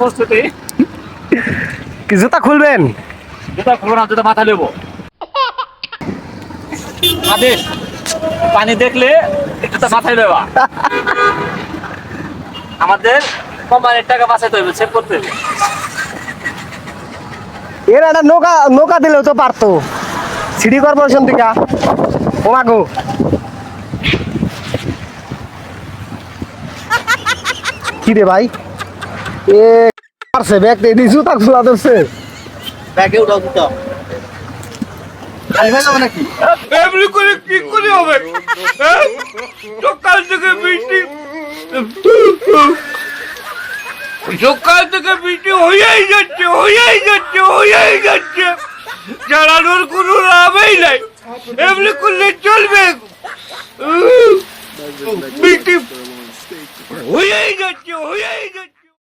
প্রস্তুতি। কি জুতা খুলবেন? জুতা খুলবো না জুতা মাথা নেব। আদেশ পানি দেখলে জুতা মাথায় নেওয়া আমাদের কোম্পানির টাকা বাঁচাইতে হবে সেভ করতে হবে। এর একটা নৌকা নৌকা দিলেও তো পারতো। সিটি কর্পোরেশন থেকে। ও মাগো। কি রে ভাই? এ পারছে ব্যাগ এদি জুতা খোলা ধরছে। ব্যাগে উঠাও জুতা। হয়ে নাকি? এমনি করে কি করে হবে? সকাল থেকে বৃষ্টি সকাল থেকে বৃষ্টি হয়েই যাচ্ছে হয়েই যাচ্ছে হয়েই যাচ্ছে। চালানোর কোনো লাভই নাই। এমনি করলে চলবে। Huyahingat nyo! Huyahingat